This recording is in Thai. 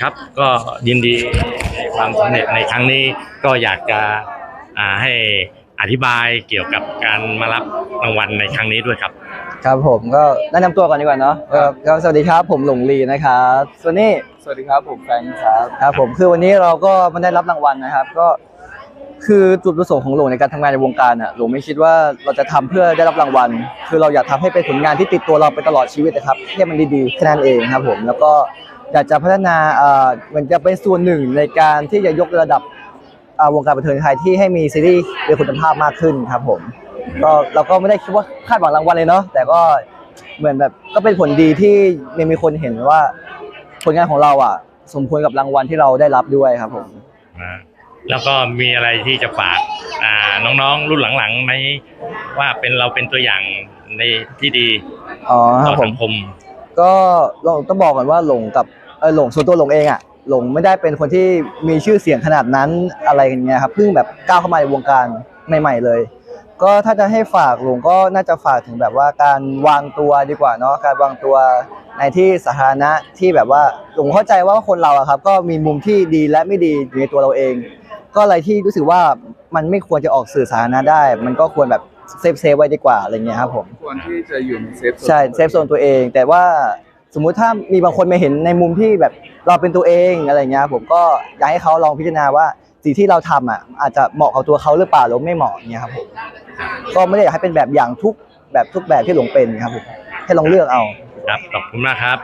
ครับก็ยินดีในความสำเร็จในครั้งนี้ก็อยากจะอ่าให้อธิบายเกี่ยวกับการมารับรางวัลในครั้งนี้ด้วยครับ ครับผมก็แนะนำตัวก่อนดีกว่าเนาะครับ ก็สวัสดีครับผมหลงลีนะครับส่วนนี้สวัสดีครับผมแฟรงค์ครับครับผมคือวันนี้เราก็มาได้รับรางวัลนะครับก็ คือจุดประสงค์ของหลงในการทำงานในวงการอะหลงไม่คิดว่าเราจะทำเพื่อได้รับรางวัล คือเราอยากทำให้เป็นผลงานที่ติดตัวเราไปตลอดชีวิตนะครับให้มันดีๆแค่นั้นเองครับผมแล้วก็ อยากจะพัฒนาเอ่อเหมือนจะเป็นส่วนหนึ่งในการที่จะยกระดับอ่าวงการบันเทิงไทยที่ให้มีซีรีส์มีคุณภาพมากขึ้นครับผมก็เราก็ไม่ได้คิดว่าคาดหวังรางวัลเลยเนาะแต่ก็เหมือนแบบก็เป็นผลดีที่มีมีคนเห็นว่าผลงานของเราอะ สมควรกับรางวัลที่เราได้รับด้วยครับผมนะแล้วก็มีอะไรที่จะฝากอ่าน้องๆ รุ่นหลังๆไหมว่าเป็นเราเป็นตัวอย่างในที่ดีอ๋อคต่รัอบผสัมงคม ก็เราต้องบอกก่อนว่าหลงกับเออหลงส่วนตัวหลงเองอะหลงไม่ได้เป็นคนที่มีชื่อเสียงขนาดนั้นอะไรอย่างเงี้ยครับเพิ่งแบบก้าวเข้ามาในวงการใหม่ๆเลย ก็ถ้าจะให้ฝากหลงก็น่าจะฝากถึงแบบว่าการวางตัวดีกว่าเนาะการวางตัวในที่สาธารณะที่แบบว่าหลงเข้าใจว่าคนเราอะครับ ก็มีมุมที่ดีและไม่ดีอยู่ในตัวเราเอง ก็อะไรที่รู้สึกว่ามันไม่ควรจะออกสื่อสาธารณะได้ มันก็ควรแบบ เซฟเซฟไว้ดีกว่าอะไรเงี้ยครับผมควรที่จะอยู่ในเซฟโซนใช่เซฟโซนตัวเอง แต่ว่าสมมุติถ้ามีบางคนมาเห็นในมุมที่แบบเราเป็นตัวเองอะไรเงี้ยผมก็อยากให้เขาลองพิจารณาว่าสิ่งที่เราทำอะอาจจะเหมาะกับตัวเขาหรือเปล่าหรือไม่เหมาะเงี้ยครับผมก็ไม่ได้อยากให้เป็นแบบอย่างทุกแบบทุกแบบที่หลงเป็นครับผมให้ลองเลือกเอาครับขอบคุณมากครับ